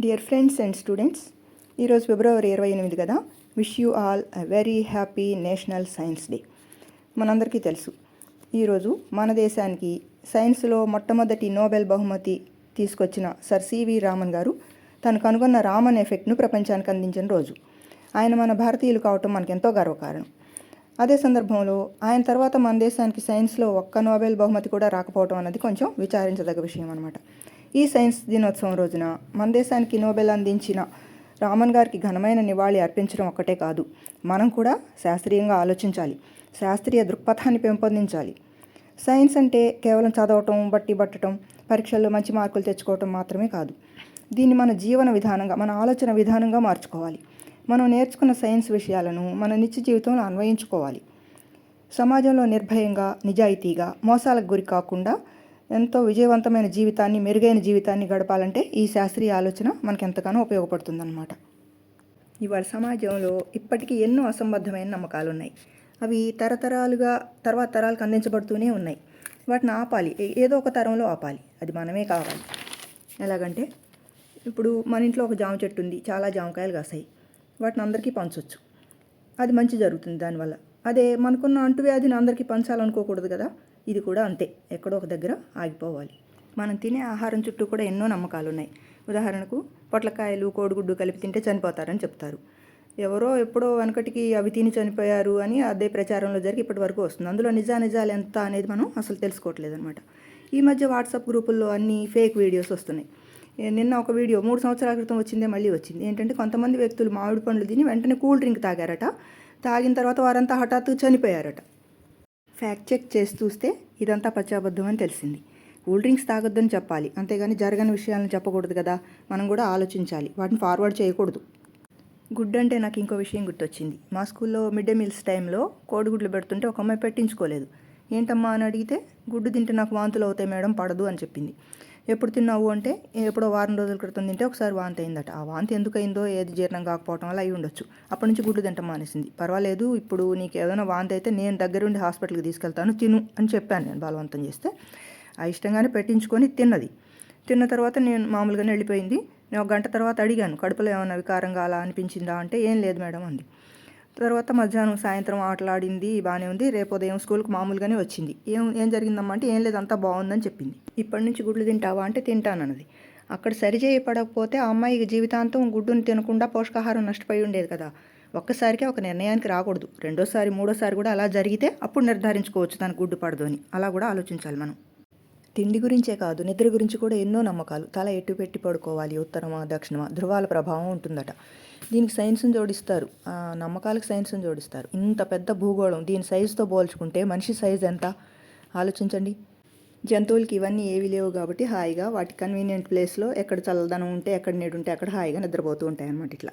Dear friends and students ఈరోజు ఫిబ్రవరి ఇరవై ఎనిమిది కదా? Wish you all a very happy national science day మనందరికీ తెలుసు ఈరోజు మన దేశానికి సైన్స్లో మొట్టమొదటి నోబెల్ బహుమతి తీసుకొచ్చిన సర్ సివి రామన్ గారు తను కనుగొన్న రామన్ ఎఫెక్ట్ను ప్రపంచానికి అందించిన రోజు. ఆయన మన భారతీయులు కావటం మనకి ఎంతో గర్వకారణం. అదే సందర్భంలో ఆయన తర్వాత మన దేశానికి సైన్స్లో ఒక్క నోబెల్ బహుమతి కూడా రాకపోవడం అన్నది కొంచెం విచారించదగ్గ విషయం అనమాట ఈ సైన్స్ దినోత్సవం రోజున మన దేశానికి నోబెల్ అందించిన రామన్ గారికి ఘనమైన నివాళి అర్పించడం ఒక్కటే కాదు మనం కూడా శాస్త్రీయంగా ఆలోచించాలి శాస్త్రీయ దృక్పథాన్ని పెంపొందించాలి. సైన్స్ అంటే కేవలం చదవటం బట్టి పట్టడం పరీక్షల్లో మంచి మార్కులు తెచ్చుకోవటం మాత్రమే కాదు. దీన్ని మన జీవన విధానంగా మన ఆలోచన విధానంగా మార్చుకోవాలి. మనం నేర్చుకున్న సైన్స్ విషయాలను మన నిత్య జీవితంలో అన్వయించుకోవాలి. సమాజంలో నిర్భయంగా నిజాయితీగా మోసాలకు గురి కాకుండా ఎంతో విజయవంతమైన జీవితాన్ని మెరుగైన జీవితాన్ని గడపాలంటే ఈ శాస్త్రీయ ఆలోచన మనకు ఎంతగానో ఉపయోగపడుతుందన్నమాట. ఇవాళ సమాజంలో ఇప్పటికీ ఎన్నో అసంబద్ధమైన నమ్మకాలు ఉన్నాయి అవి తరతరాలుగా తర్వాత తరాలకు అందించబడుతూనే ఉన్నాయి. వాటిని ఆపాలి. ఏదో ఒక తరంలో ఆపాలి. అది మనమే కావాలి. ఎలాగంటే ఇప్పుడు మన ఇంట్లో ఒక జామ చెట్టు ఉంది. చాలా జామకాయలు కాసాయి. వాటిని అందరికీ పంచవచ్చు అది మంచి జరుగుతుంది దానివల్ల. అదే మనకున్న అంటువ్యాధిని అందరికీ పంచాలనుకోకూడదు కదా. ఇది కూడా అంతే. ఎక్కడో ఒక దగ్గర ఆగిపోవాలి. మనం తినే ఆహారం చుట్టూ కూడా ఎన్నో నమ్మకాలు ఉన్నాయి ఉదాహరణకు పొట్లకాయలు కోడిగుడ్డు కలిపి తింటే చనిపోతారని చెప్తారు. ఎవరో ఎప్పుడో వెనకటికి అవి తిని చనిపోయారు అని అదే ప్రచారంలో జరిగి ఇప్పటి వరకు వస్తుంది. అందులో నిజా నిజాలు ఎంత అనేది మనం అసలు తెలుసుకోవట్లేదు అనమాట ఈ మధ్య వాట్సాప్ గ్రూపుల్లో అన్ని ఫేక్ వీడియోస్ వస్తున్నాయి. నిన్న ఒక వీడియో మూడు సంవత్సరాల క్రితం వచ్చిందే మళ్ళీ వచ్చింది. ఏంటంటే కొంతమంది వ్యక్తులు మామిడి పండ్లు తిని వెంటనే కూల్ డ్రింక్ తాగారట. తాగిన తర్వాత వారంతా హఠాత్తు చనిపోయారట. ఫ్యాక్ట్ చెక్ చేసి చూస్తే ఇదంతా పచ్చాబద్ధం అని తెలిసింది. కూల్ డ్రింక్స్ తాగొద్దని చెప్పాలి. అంతేగాని జరగని విషయాలను చెప్పకూడదు కదా. మనం కూడా ఆలోచించాలి. వాటిని ఫార్వర్డ్ చేయకూడదు. గుడ్ అంటే నాకు ఇంకో విషయం గుర్తొచ్చింది. మా స్కూల్లో మిడ్ డే మీల్స్ టైంలో కోడిగుడ్లు పెడుతుంటే ఒక అమ్మాయి పెట్టించుకోలేదు. ఏంటమ్మా? అని అడిగితే గుడ్డు తింటే నాకు వాంతులు అవుతాయి మేడం పడదు అని చెప్పింది. ఎప్పుడు తిన్నావు అంటే ఎప్పుడో వారం రోజుల క్రితం తింటే ఒకసారి వాంతి అయిందట. ఆ వాంతి ఎందుకు అయిందో ఏది జీర్ణం కాకపోవడం వల్ల అయి ఉండొచ్చు. అప్పటి నుంచి గుడ్డు తింటాం మానేసింది. పర్వాలేదు ఇప్పుడు నీకు ఏదైనా వాంతి అయితే నేను దగ్గరుండి హాస్పిటల్కి తీసుకెళ్తాను తిను అని చెప్పాను నేను బలవంతం చేస్తే. ఆ ఇష్టంగానే పెట్టించుకొని తిన్నది. తిన్న తర్వాత నేను మామూలుగానే వెళ్ళిపోయింది. నేను ఒక గంట తర్వాత అడిగాను కడుపులో ఏమైనా వికారంగా అలా అనిపించిందా? అంటే ఏం లేదు మేడం అంది. తర్వాత మధ్యాహ్నం సాయంత్రం ఆటలాడింది బాగానే ఉంది. రేపు ఉదయం స్కూల్కి మామూలుగానే వచ్చింది. ఏం ఏం జరిగిందమ్మా అంటే ఏం లేదు అంతా బాగుందని చెప్పింది. ఇప్పటి నుంచి గుడ్లు తింటావా అంటే తింటానన్నది. అక్కడ సరిచేయపడకపోతే ఆ అమ్మాయి జీవితాంతం గుడ్డుని తినకుండా పోషకాహారం నష్టపోయి ఉండేది కదా. ఒక్కసారికే ఒక నిర్ణయానికి రాకూడదు. రెండోసారి మూడోసారి కూడా అలా జరిగితే అప్పుడు నిర్ధారించుకోవచ్చు దానికి గుడ్డు పడదు అని. అలా కూడా ఆలోచించాలి మనం. తిండి గురించే కాదు నిద్ర గురించి కూడా ఎన్నో నమ్మకాలు. తల ఎటు పెట్టి పడుకోవాలి ఉత్తరమా దక్షిణమా ధృవాల ప్రభావం ఉంటుందట. దీనికి సైన్స్ని జోడిస్తారు. నమ్మకాలకు సైన్స్ని జోడిస్తారు. ఇంత పెద్ద భూగోళం దీని సైజుతో పోల్చుకుంటే మనిషి సైజ్ ఎంత? ఆలోచించండి. జంతువులకి ఇవన్నీ ఏవి లేవు కాబట్టి హాయిగా వాటి కన్వీనియంట్ ప్లేస్లో ఎక్కడ చల్లదనం ఉంటే ఎక్కడ నీడు ఉంటే అక్కడ హాయిగా నిద్రపోతూ ఉంటాయి అన్నమాట ఇట్లా.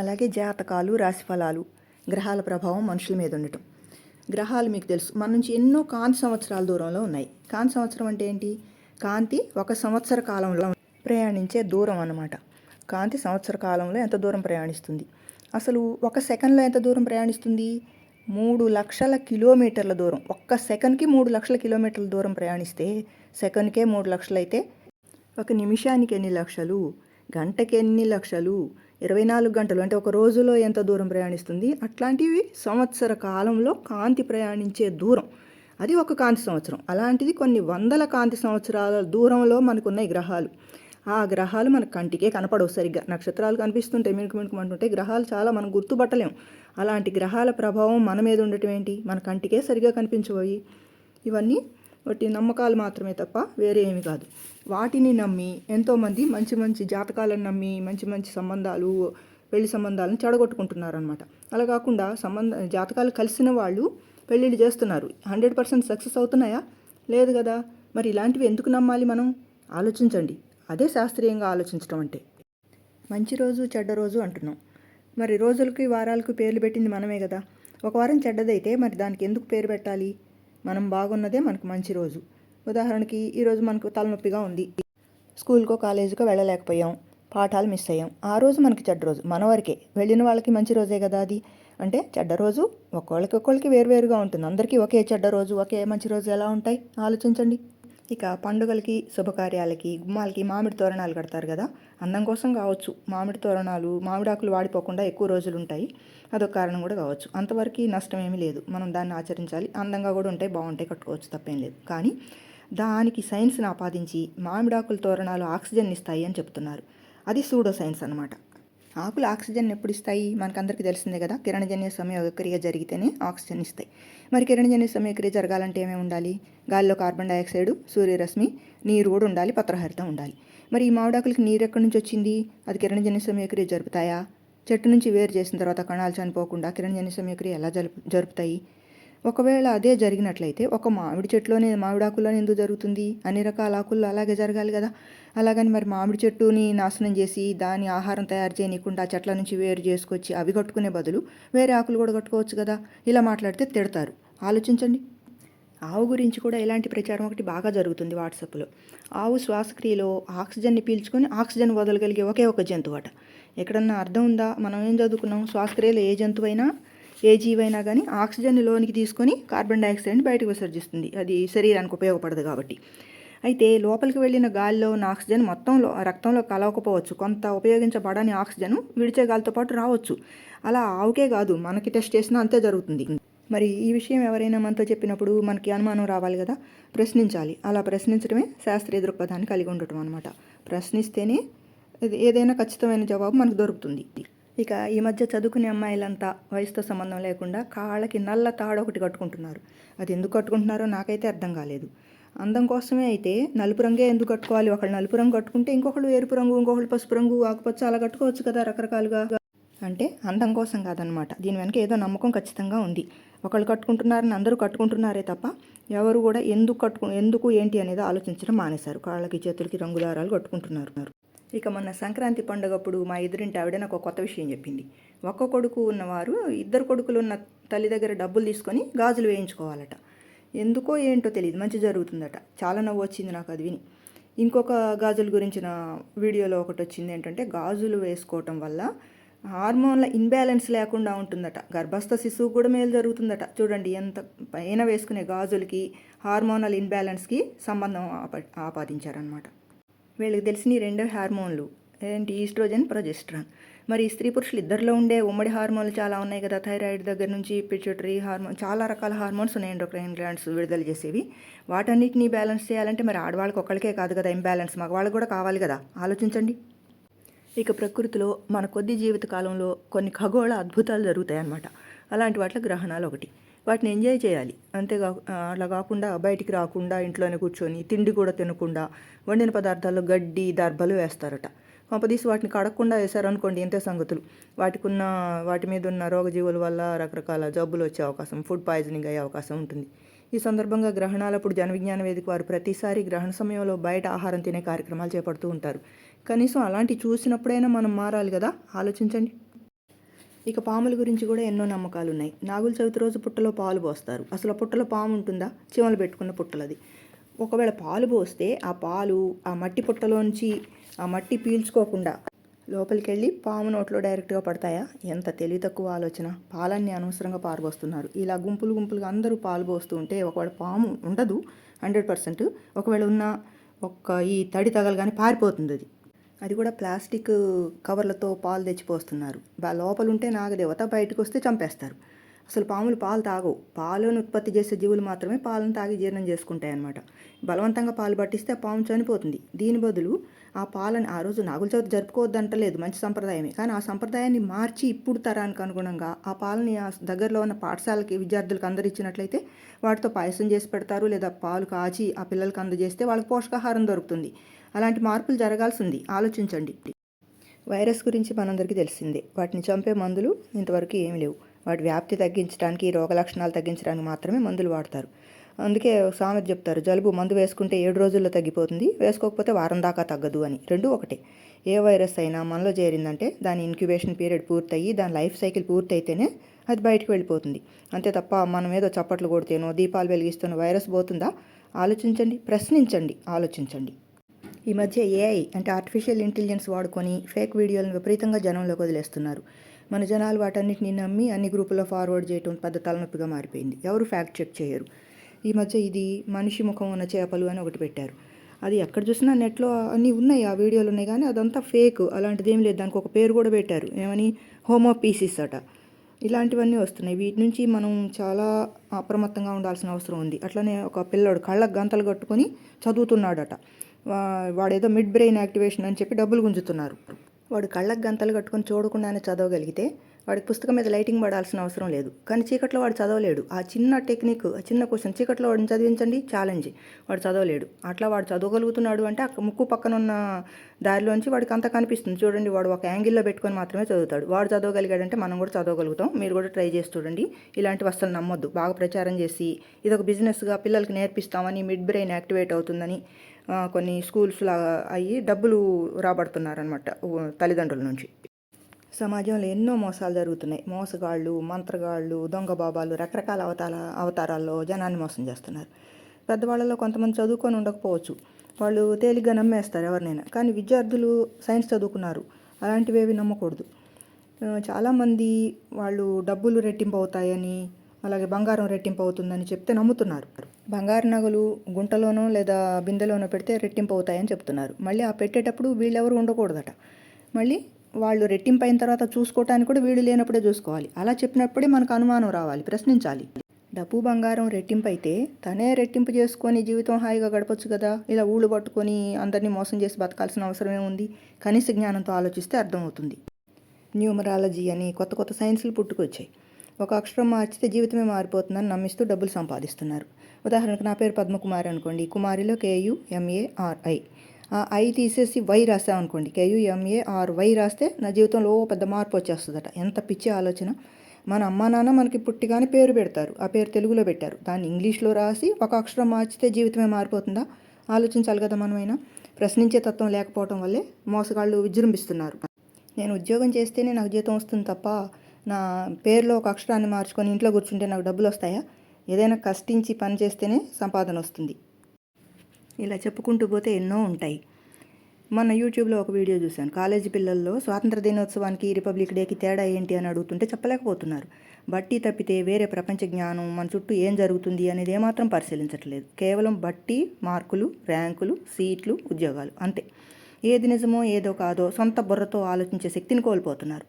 అలాగే జాతకాలు రాశిఫలాలు గ్రహాల ప్రభావం మనుషుల మీద ఉండటం. గ్రహాలు మీకు తెలుసు. మన నుంచి ఎన్నో కాంతి సంవత్సరాల దూరంలో ఉన్నాయి. కాంతి సంవత్సరం అంటే ఏంటి? కాంతి ఒక సంవత్సర కాలంలో ప్రయాణించే దూరం అన్నమాట. కాంతి సంవత్సర కాలంలో ఎంత దూరం ప్రయాణిస్తుంది? అసలు ఒక సెకండ్లో ఎంత దూరం ప్రయాణిస్తుంది? మూడు లక్షల కిలోమీటర్ల దూరం. ఒక్క సెకండ్కి మూడు లక్షల కిలోమీటర్ల దూరం ప్రయాణిస్తే సెకండ్కే మూడు లక్షలు అయితే ఒక నిమిషానికి ఎన్ని లక్షలు? గంటకి ఎన్ని లక్షలు? ఇరవై నాలుగు గంటలు. అంటే ఒక రోజులో ఎంత దూరం ప్రయాణిస్తుంది? అట్లాంటివి సంవత్సర కాలంలో కాంతి ప్రయాణించే దూరం. అది ఒక కాంతి సంవత్సరం. అలాంటిది కొన్ని వందల కాంతి సంవత్సరాల దూరంలో మనకున్న ఈ గ్రహాలు. ఆ గ్రహాలు మన కంటికే కనపడవు సరిగ్గా. నక్షత్రాలు కనిపిస్తుంటాయి మిణుకు మినుకుమంటుంటాయి గ్రహాలు చాలా మనం గుర్తుపట్టలేం. అలాంటి గ్రహాల ప్రభావం మన మీద ఉండటం ఏంటి? మన కంటికే సరిగ్గా కనిపించబోయి ఇవన్నీ వాటి నమ్మకాలు మాత్రమే తప్ప వేరే ఏమి కాదు. వాటిని నమ్మి ఎంతోమంది మంచి మంచి జాతకాలను నమ్మి మంచి మంచి సంబంధాలు పెళ్ళి సంబంధాలను చెడగొట్టుకుంటున్నారనమాట అలా కాకుండా సంబంధ జాతకాలు కలిసిన వాళ్ళు పెళ్ళిళ్ళు చేస్తున్నారు. హండ్రెడ్ పర్సెంట్ సక్సెస్ అవుతున్నాయా? లేదు కదా. మరి ఇలాంటివి ఎందుకు నమ్మాలి మనం? ఆలోచించండి. అదే శాస్త్రీయంగా ఆలోచించడం అంటే. మంచి రోజు చెడ్డ రోజు అంటున్నాం. మరి రోజులకి వారాలకు పేర్లు పెట్టింది మనమే కదా. ఒక వారం చెడ్డదైతే మరి దానికి ఎందుకు పేరు పెట్టాలి? మనం బాగున్నదే మనకు మంచి రోజు. ఉదాహరణకి ఈరోజు మనకు తలనొప్పిగా ఉంది. స్కూల్కో కాలేజీకో వెళ్ళలేకపోయాం. పాఠాలు మిస్ అయ్యాం. ఆ రోజు మనకి చెడ్డ రోజు. మన వరకే. వెళ్ళిన వాళ్ళకి మంచి రోజే కదా అది. అంటే చెడ్డ రోజు ఒక్కొక్కరికి ఒక్కొక్కరికి వేరువేరుగా ఉంటుంది. అందరికీ ఒకే చెడ్డ రోజు ఒకే మంచి రోజు ఎలా ఉంటాయి? ఆలోచించండి. ఇక పండుగలకి శుభకార్యాలకి గుమ్మాలకి మామిడి తోరణాలు కడతారు కదా. అందం కోసం కావచ్చు. మామిడి తోరణాలు మామిడాకులు వాడిపోకుండా ఎక్కువ రోజులు ఉంటాయి. అదొక కారణం కూడా కావచ్చు. అంతవరకు నష్టం ఏమీ లేదు. మనం దాన్ని ఆచరించాలి. అందంగా కూడా ఉంటాయి బాగుంటాయి కట్టుకోవచ్చు తప్పేం లేదు. కానీ దానికి సైన్స్ని ఆపాదించి మామిడాకుల తోరణాలు ఆక్సిజన్ ఇస్తాయి అని చెప్తున్నారు. అది సూడో సైన్స్ అనమాట ఆకులు ఆక్సిజన్ ఎప్పుడు ఇస్తాయి మనకందరికీ తెలిసిందే కదా. కిరణజన్య సమయక్రియ జరిగితేనే ఆక్సిజన్ ఇస్తాయి. మరి కిరణజన్య సమయక్రియ జరగాలంటే ఏమేమి ఉండాలి? గాలిలో కార్బన్ డైఆక్సైడ్ సూర్యరశ్మి నీరు కూడా ఉండాలి పత్రహరిత ఉండాలి. మరి ఈ మామిడాకులకి నీరు ఎక్కడి నుంచి వచ్చింది? అది కిరణజన్య సమయక్రియ జరుపుతాయా? చెట్టు నుంచి వేరు చేసిన తర్వాత కణాలు చనిపోకుండా కిరణజన్య సమయక్రియ ఎలా జరుపు జరుపుతాయి? ఒకవేళ అదే జరిగినట్లయితే ఒక మామిడి చెట్టులోనే మామిడాకుల్లోనే ఎందుకు జరుగుతుంది? అన్ని రకాల ఆకుల్లో అలాగే జరగాలి కదా. అలాగని మరి మామిడి చెట్టుని నాశనం చేసి దాని ఆహారం తయారు చేయనీయకుండా చెట్ల నుంచి వేరు చేసుకొచ్చి అవి కట్టుకునే బదులు వేరే ఆకులు కూడా కట్టుకోవచ్చు కదా. ఇలా మాట్లాడితే తిడతారు. ఆలోచించండి. ఆవు గురించి కూడా ఇలాంటి ప్రచారం ఒకటి బాగా జరుగుతుంది వాట్సాప్లో. ఆవు శ్వాసక్రియలో ఆక్సిజన్ని పీల్చుకొని ఆక్సిజన్ వదలగలిగే ఒకే ఒక జంతువు అట ఎక్కడన్నా అర్థం ఉందా? మనం ఏం చదువుకున్నాం? శ్వాసక్రియలో ఏ జంతువైనా ఏ జీవైనా కానీ ఆక్సిజన్ లోనికి తీసుకొని కార్బన్ డైఆక్సైడ్ని బయటకు విసర్జిస్తుంది. అది శరీరానికి ఉపయోగపడదు కాబట్టి. అయితే లోపలికి వెళ్ళిన గాలిలో ఉన్న ఆక్సిజన్ మొత్తం రక్తంలో కలవకపోవచ్చు. కొంత ఉపయోగించబడని ఆక్సిజన్ విడిచే గాలితో పాటు రావచ్చు. అలా ఆవుకే కాదు మనకి టెస్ట్ చేసినా అంతే జరుగుతుంది. మరి ఈ విషయం ఎవరైనా మనతో చెప్పినప్పుడు మనకి అనుమానం రావాలి కదా? ప్రశ్నించాలి. అలా ప్రశ్నించడమే శాస్త్రీయ దృక్పథాన్ని కలిగి ఉండటం అనమాట ప్రశ్నిస్తేనే ఏదైనా ఖచ్చితమైన జవాబు మనకు దొరుకుతుంది. ఇక ఈ మధ్య చదువుకునే అమ్మాయిలంతా వయసుతో సంబంధం లేకుండా కాళ్ళకి నల్ల తాడు ఒకటి కట్టుకుంటున్నారు. అది ఎందుకు కట్టుకుంటున్నారో నాకైతే అర్థం కాలేదు. అందం కోసమే అయితే నలుపు రంగే ఎందుకు కట్టుకోవాలి? ఒకళ్ళు నలుపు రంగు కట్టుకుంటే ఇంకొకళ్ళు ఎరుపు రంగు ఇంకొకళ్ళు పసుపు రంగు ఆకుపచ్చ అలా కట్టుకోవచ్చు కదా రకరకాలుగా. అంటే అందం కోసం కాదనమాట దీని వెనక ఏదో నమ్మకం ఖచ్చితంగా ఉంది. ఒకళ్ళు కట్టుకుంటున్నారని అందరూ కట్టుకుంటున్నారే తప్ప ఎవరు కూడా ఎందుకు కట్టుకు ఎందుకు ఏంటి అనేది ఆలోచించడం మానేశారు. కాళ్ళకి చేతులకి రంగుదారాలు కట్టుకుంటున్నారు. ఇక మొన్న సంక్రాంతి పండుగప్పుడు మా ఎదురింటి ఆవిడ నాకు ఒక కొత్త విషయం చెప్పింది. ఒక్క కొడుకు ఉన్నవారు ఇద్దరు కొడుకులు ఉన్న తల్లి దగ్గర డబ్బులు తీసుకొని గాజులు వేయించుకోవాలట. ఎందుకో ఏంటో తెలియదు మంచి జరుగుతుందట. చాలా నవ్వు వచ్చింది నాకు అది విని. ఇంకొక గాజుల గురించిన వీడియోలో ఒకటి వచ్చింది ఏంటంటే గాజులు వేసుకోవటం వల్ల హార్మోన్ల ఇన్బ్యాలెన్స్ లేకుండా ఉంటుందట. గర్భస్థ శిశువు కూడా మేలు జరుగుతుందట. చూడండి ఎంత పైన వేసుకునే గాజులకి హార్మోనల్ ఇన్బ్యాలెన్స్కి సంబంధం ఆప ఆపాదించారనమాట వీళ్ళకి తెలిసిన రెండో హార్మోన్లు. ఏంటి? Estrogen progesterone. మరి స్త్రీ పురుషులు ఇద్దరిలో ఉండే ఉమ్మడి హార్మోన్లు చాలా ఉన్నాయి కదా. థైరాయిడ్ దగ్గర నుంచి పిచ్యూటరీ హార్మోన్ చాలా రకాల హార్మోన్స్ ఉన్నాయి ఎండోక్రైన్ గ్లాండ్స్ విడుదల చేసేవి. వాటన్నిటిని బ్యాలెన్స్ చేయాలంటే మరి ఆడవాళ్ళకి ఒక్కళ్ళకే కాదు కదా ఇంబ్యాలెన్స్. మగవాళ్ళకి కూడా కావాలి కదా. ఆలోచించండి. ఇక ప్రకృతిలో మన కొద్ది జీవిత కాలంలో కొన్ని ఖగోళ అద్భుతాలు జరుగుతాయి అన్నమాట అలాంటి వాటిలో గ్రహణాలు ఒకటి. వాటిని ఎంజాయ్ చేయాలి. అంతేగా అలా కాకుండా బయటికి రాకుండా ఇంట్లోనే కూర్చొని తిండి కూడా తినకుండా వండిన పదార్థాల్లో గడ్డి దర్భలు వేస్తారట. కొంపదీసి వాటిని కడగకుండా వేశారనుకోండి ఇంతే సంగతులు. వాటికి ఉన్న వాటి మీద ఉన్న రోగజీవుల వల్ల రకరకాల జబ్బులు వచ్చే అవకాశం ఫుడ్ పాయిజనింగ్ అయ్యే అవకాశం ఉంటుంది. ఈ సందర్భంగా గ్రహణాలప్పుడు జన విజ్ఞాన వేదిక వారు ప్రతిసారి గ్రహణ సమయంలో బయట ఆహారం తినే కార్యక్రమాలు చేపడుతూ ఉంటారు. కనీసం అలాంటి చూసినప్పుడైనా మనం మారాలి కదా? ఆలోచించండి. ఇక పాముల గురించి కూడా ఎన్నో నమ్మకాలు ఉన్నాయి నాగుల చవితి రోజు పుట్టలో పాలు పోస్తారు. అసలు ఆ పుట్టలో పాము ఉంటుందా? చీమలు పెట్టుకున్న పుట్టలది. ఒకవేళ పాలు పోస్తే ఆ పాలు ఆ మట్టి పుట్టలోంచి ఆ మట్టి పీల్చుకోకుండా లోపలికి వెళ్ళి పాము నోట్లో డైరెక్ట్గా పడతాయా? ఎంత తెలివి తక్కువ ఆలోచన. పాలన్నీ అనవసరంగా పారుపోస్తున్నారు ఇలా గుంపులు గుంపులుగా అందరూ పాలు పోస్తూ ఉంటే ఒకవేళ పాము ఉండదు హండ్రెడ్ పర్సెంట్. ఒకవేళ ఉన్న ఒక్క ఈ తడి తగలగానే పారిపోతుంది అది అది కూడా ప్లాస్టిక్ కవర్లతో పాలు తెచ్చిపోస్తున్నారు. లోపల ఉంటే నాగదేవత బయటకు వస్తే చంపేస్తారు. అసలు పాములు పాలు తాగవు. పాలను ఉత్పత్తి చేసే జీవులు మాత్రమే పాలను తాగి జీర్ణం చేసుకుంటాయి అన్నమాట బలవంతంగా పాలు పట్టిస్తే పాము చనిపోతుంది. దీని బదులు ఆ పాలను ఆ రోజు నాగుల చవితి జరుపుకోవద్దంటలేదు మంచి సంప్రదాయమే. కానీ ఆ సంప్రదాయాన్ని మార్చి ఇప్పుడు తరానికి అనుగుణంగా ఆ పాలని ఆ దగ్గరలో ఉన్న పాఠశాలకి విద్యార్థులకు అందరిచ్చినట్లయితే వాటితో పాయసం చేసి పెడతారు. లేదా పాలు కాచి ఆ పిల్లలకి అందజేస్తే వాళ్ళకి పోషకాహారం దొరుకుతుంది. అలాంటి మార్పులు జరగాల్సింది. ఆలోచించండి. వైరస్ గురించి మనందరికీ తెలిసిందే. వాటిని చంపే మందులు ఇంతవరకు ఏమి లేవు. వాటి వ్యాప్తి తగ్గించడానికి రోగ లక్షణాలు తగ్గించడానికి మాత్రమే మందులు వాడతారు. అందుకే సామెత చెప్తారు జలుబు మందు వేసుకుంటే ఏడు రోజుల్లో తగ్గిపోతుంది వేసుకోకపోతే వారం దాకా తగ్గదు అని. రెండు ఒకటే. ఏ వైరస్ అయినా మనలో చేరిందంటే దాని ఇన్క్యుబేషన్ పీరియడ్ పూర్తయి దాని లైఫ్ సైకిల్ పూర్తయితేనే అది బయటకు వెళ్ళిపోతుంది. అంతే తప్ప మనం ఏదో చప్పట్లు కొడితేనో దీపాలు వెలిగిస్తున్న వైరస్ పోతుందా? ఆలోచించండి ప్రశ్నించండి ఆలోచించండి. ఈ మధ్య ఏఐ అంటే ఆర్టిఫిషియల్ ఇంటెలిజెన్స్ వాడుకొని ఫేక్ వీడియోలను విపరీతంగా జనంలోకి వదిలేస్తున్నారు. మన జనాలు వాటన్నిటిని నమ్మి అన్ని గ్రూపుల్లో ఫార్వర్డ్ చేయటం పెద్ద తలనొప్పిగా మారిపోయింది. ఎవరు ఫ్యాక్ట్ చెక్ చేయరు. ఈ మధ్య ఇది మనిషి ముఖం ఉన్న చేపలు అని ఒకటి పెట్టారు. అది ఎక్కడ చూసినా నెట్లో అన్నీ ఉన్నాయి ఆ వీడియోలు ఉన్నాయి కానీ అదంతా ఫేక్ అలాంటిది ఏం లేదు. దానికి ఒక పేరు కూడా పెట్టారు. ఏమని? హోమోపీసిస్ అట. ఇలాంటివన్నీ వస్తున్నాయి. వీటి నుంచి మనం చాలా అప్రమత్తంగా ఉండాల్సిన అవసరం ఉంది. అట్లనే ఒక పిల్లోడు కళ్ళకు గంతలు కట్టుకొని చదువుతున్నాడట. వాడేదో మిడ్ బ్రెయిన్ యాక్టివేషన్ అని చెప్పి డబ్బులు గుంజుతున్నారు. వాడు కళ్ళకు గంతలు కట్టుకొని చూడకుండానే చదవగలిగితే వాడికి పుస్తకం మీద లైటింగ్ పడాల్సిన అవసరం లేదు. కానీ చీకట్లో వాడు చదవలేడు. ఆ చిన్న టెక్నిక్ ఆ చిన్న క్వశ్చన్ చీకట్లో వాడిని చదివించండి ఛాలెంజ్. వాడు చదవలేడు. అట్లా వాడు చదవగలుగుతున్నాడు అంటే ఆ ముక్కు పక్కన ఉన్న దారిలోంచి వాడికి అంత కనిపిస్తుంది. చూడండి వాడు ఒక యాంగిల్లో పెట్టుకొని మాత్రమే చదువుతాడు. వాడు చదవగలిగాడంటే మనం కూడా చదవగలుగుతాం. మీరు కూడా ట్రై చేసి చూడండి. ఇలాంటి వస్తువులు నమ్మొద్దు. బాగా ప్రచారం చేసి ఇదొక బిజినెస్గా పిల్లలకి నేర్పిస్తామని మిడ్ బ్రెయిన్ యాక్టివేట్ అవుతుందని కొన్ని స్కూల్స్ లాగా అయ్యి డబ్బులు రాబడుతున్నారనమాట తల్లిదండ్రుల నుంచి. సమాజంలో ఎన్నో మోసాలు జరుగుతున్నాయి. మోసగాళ్ళు మంత్రగాళ్ళు దొంగ బాబాలు రకరకాల అవతార అవతారాల్లో జనాన్ని మోసం చేస్తున్నారు. పెద్దవాళ్ళలో కొంతమంది చదువుకొని ఉండకపోవచ్చు. వాళ్ళు తేలిగ్గా నమ్మేస్తారు ఎవరినైనా. కానీ విద్యార్థులు సైన్స్ చదువుకున్నారు. అలాంటివేవి నమ్మకూడదు. చాలామంది వాళ్ళు డబ్బులు రెట్టింపు అవుతాయని అలాగే బంగారం రెట్టింపు అవుతుందని చెప్తే నమ్ముతున్నారు. బంగారు నగలు గుంటలోనో లేదా బిందెలోనో పెడితే రెట్టింపు అవుతాయని చెప్తున్నారు. మళ్ళీ ఆ పెట్టేటప్పుడు వీళ్ళెవరు ఉండకూడదట. మళ్ళీ వాళ్ళు రెట్టింపు అయిన తర్వాత చూసుకోవటానికి కూడా వీళ్ళు లేనప్పుడే చూసుకోవాలి. అలా చెప్పినప్పుడే మనకు అనుమానం రావాలి ప్రశ్నించాలి. డబ్బు బంగారం రెట్టింపు అయితే తనే రెట్టింపు చేసుకొని జీవితం హాయిగా గడపచ్చు కదా. ఇలా ఊళ్ళు పట్టుకొని అందరినీ మోసం చేసి బతకాల్సిన అవసరమే ఉంది. కనీస జ్ఞానంతో ఆలోచిస్తే అర్థమవుతుంది. న్యూమరాలజీ అని కొత్త కొత్త సైన్సులు పుట్టుకొచ్చాయి. ఒక అక్షరం మార్చితే జీవితమే మారిపోతుందని నమ్మిస్తూ డబ్బులు సంపాదిస్తున్నారు. ఉదాహరణకు నా పేరు పద్మకుమారి అనుకోండి. కుమారిలో కేయు ఎంఏఆర్ఐ ఆ ఐ తీసేసి వై రాసాం అనుకోండి. కేయూ ఎంఏఆర్ వై రాస్తే నా జీవితంలో ఓ పెద్ద మార్పు వచ్చేస్తుందట. ఎంత పిచ్చి ఆలోచన. మన అమ్మా నాన్న మనకి పుట్టిగానే పేరు పెడతారు. ఆ పేరు తెలుగులో పెట్టారు. దాన్ని ఇంగ్లీష్లో రాసి ఒక అక్షరం మార్చితే జీవితమే మారిపోతుందా? ఆలోచించాలి కదా మనమైనా. ప్రశ్నించే తత్వం లేకపోవడం వల్లే మోసగాళ్ళు విజృంభిస్తున్నారు. నేను ఉద్యోగం చేస్తేనే నాకు జీతం వస్తుంది తప్ప నా పేరులో ఒక అక్షరాన్ని మార్చుకొని ఇంట్లో కూర్చుంటే నాకు డబ్బులు వస్తాయా? ఏదైనా కష్టించి పని చేస్తేనే సంపాదన వస్తుంది. ఇలా చెప్పుకుంటూ పోతే ఎన్నో ఉంటాయి. మొన్న యూట్యూబ్లో ఒక వీడియో చూశాను. కాలేజీ పిల్లల్లో స్వాతంత్ర దినోత్సవానికి రిపబ్లిక్ డేకి తేడా ఏంటి అని అడుగుతుంటే చెప్పలేకపోతున్నారు. బట్టి తప్పితే వేరే ప్రపంచ జ్ఞానం మన చుట్టూ ఏం జరుగుతుంది అనేది ఏమాత్రం పరిశీలించట్లేదు. కేవలం బట్టి మార్కులు ర్యాంకులు సీట్లు ఉద్యోగాలు అంతే. ఏది నిజమో ఏదో కాదో సొంత బుర్రతో ఆలోచించే శక్తిని కోల్పోతున్నారు.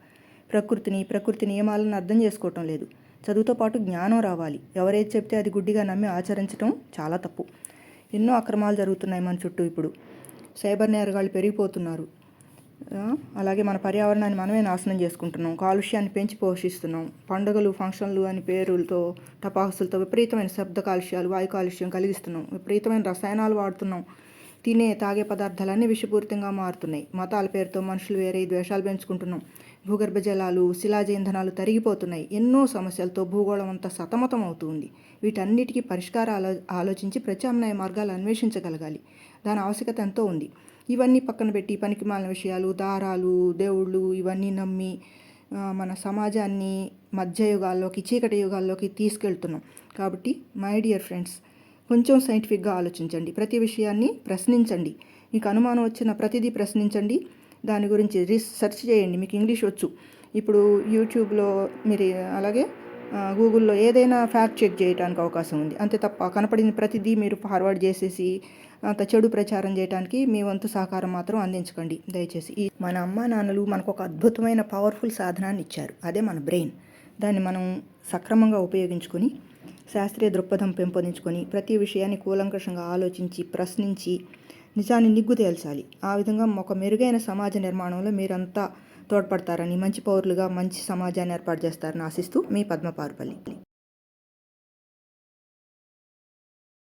ప్రకృతిని ప్రకృతి నియమాలను అర్థం చేసుకోవటం లేదు. చదువుతో పాటు జ్ఞానం రావాలి. ఎవరేది చెప్తే అది గుడ్డిగా నమ్మి ఆచరించడం చాలా తప్పు. ఎన్నో అక్రమాలు జరుగుతున్నాయి మన చుట్టూ ఇప్పుడు. సైబర్ నేరగాళ్ళు పెరిగిపోతున్నారు. అలాగే మన పర్యావరణాన్ని మనమే నాశనం చేసుకుంటున్నాం. కాలుష్యాన్ని పెంచి పోషిస్తున్నాం. పండుగలు ఫంక్షన్లు అని పేరులతో టపాసులతో విపరీతమైన శబ్ద కాలుష్యాలు వాయు కాలుష్యం కలిగిస్తున్నాం. విపరీతమైన రసాయనాలు వాడుతున్నాం. తినే తాగే పదార్థాలన్నీ విషపూరితంగా మారుతున్నాయి. మతాల పేరుతో మనుషులు వేరే ద్వేషాలు పెంచుకుంటున్నాం. భూగర్భ జలాలు శిలాజ ఇంధనాలు తరిగిపోతున్నాయి. ఎన్నో సమస్యలతో భూగోళం అంతా సతమతం అవుతుంది. వీటన్నిటికీ పరిష్కారాలు ఆలోచించి ప్రత్యామ్నాయ మార్గాలు అన్వేషించగలగాలి. దాని ఆవశ్యకత ఎంతో ఉంది. ఇవన్నీ పక్కన పెట్టి పనికిమాలిన విషయాలు దారాలు దేవుళ్ళు ఇవన్నీ నమ్మి మన సమాజాన్ని మధ్యయుగాల్లోకి చీకటి యుగాల్లోకి తీసుకెళ్తున్నాం. కాబట్టి మై డియర్ ఫ్రెండ్స్ కొంచెం సైంటిఫిక్గా ఆలోచించండి. ప్రతి విషయాన్ని ప్రశ్నించండి. మీకు అనుమానం వచ్చిన ప్రతిదీ ప్రశ్నించండి. దాని గురించి రీసెర్చ్ చేయండి మీకు ఇంగ్లీష్ వచ్చు. ఇప్పుడు యూట్యూబ్లో మీరు అలాగే గూగుల్లో ఏదైనా ఫ్యాక్ట్ చెక్ చేయడానికి అవకాశం ఉంది. అంతే తప్ప కనపడిన ప్రతిదీ మీరు ఫార్వర్డ్ చేసేసి అంత చెడు ప్రచారం చేయడానికి మీ వంతు సహకారం మాత్రం అందించకండి. దయచేసి ఈ మన అమ్మ నాన్నలు మనకు ఒక అద్భుతమైన పవర్ఫుల్ సాధనాన్ని ఇచ్చారు. అదే మన బ్రెయిన్. దాన్ని మనం సక్రమంగా ఉపయోగించుకొని శాస్త్రీయ దృక్పథం పెంపొందించుకొని ప్రతి విషయాన్ని కూలంకషంగా ఆలోచించి ప్రశ్నించి నిజాన్ని నిగ్గు తేల్చాలి. ఆ విధంగా ఒక మెరుగైన సమాజ నిర్మాణంలో మీరంతా తోడ్పడతారని మంచి పౌరులుగా మంచి సమాజాన్ని ఏర్పాటు చేస్తారని ఆశిస్తూ మీ పద్మపారుపల్లి.